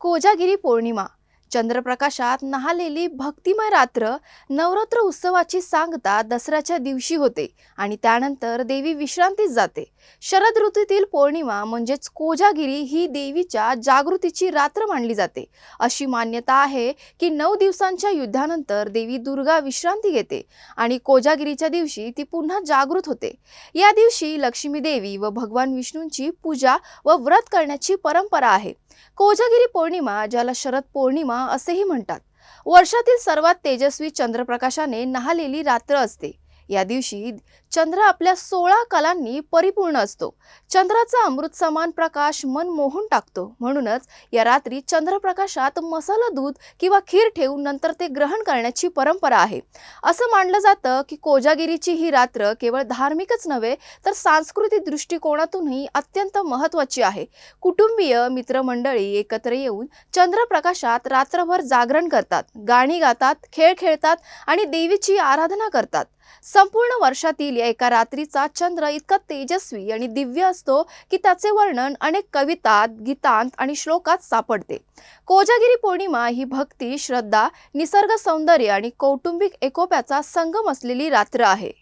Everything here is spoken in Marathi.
कोजागिरी पौर्णिमा. चंद्रप्रकाशात नहालेली भक्तिमय रात्र नवरात्र उत्सवाची सांगता दसऱ्याच्या दिवशी होते आणि त्यानंतर देवी विश्रांतीत जाते. शरद ऋतूतील पौर्णिमा म्हणजेच कोजागिरी ही देवीच्या जागृतीची रात्र मानली जाते. अशी मान्यता आहे की नऊ दिवसांच्या युद्धानंतर देवी दुर्गा विश्रांती घेते आणि कोजागिरीच्या दिवशी ती पुन्हा जागृत होते. या दिवशी लक्ष्मी देवी व भगवान विष्णूंची पूजा व व्रत करण्याची परंपरा आहे. कोजागिरी पौर्णिमा ज्याला शरद पौर्णिमा असेही म्हणतात. वर्षातील सर्वात तेजस्वी चंद्रप्रकाशाने नहालेली रात्र असते. या दिवशी चंद्र आपल्या सोळा कलांनी परिपूर्ण असतो. चंद्राचा अमृत समान प्रकाश मन मोहून टाकतो. म्हणूनच या रात्री चंद्रप्रकाशात मसाला दूध किंवा खीर ठेवून नंतर ते ग्रहण करण्याची परंपरा आहे. असं मानलं जातं की कोजागिरीची ही रात्र केवळ धार्मिकच नव्हे तर सांस्कृतिक दृष्टिकोनातूनही अत्यंत महत्त्वाची आहे. कुटुंबीय मित्रमंडळी एकत्र येऊन चंद्रप्रकाशात रात्रभर जागरण करतात. गाणी गातात खेळ खेळतात आणि देवीची आराधना करतात. संपूर्ण वर्षातील या एका रात्रीचा चंद्र इतका तेजस्वी आणि दिव्य असतो की त्याचे वर्णन अनेक कवितात गीतांत आणि श्लोकात सापडते. कोजागिरी पौर्णिमा ही भक्ती श्रद्धा निसर्ग सौंदर्य आणि कौटुंबिक एकोप्याचा संगम असलेली रात्र आहे.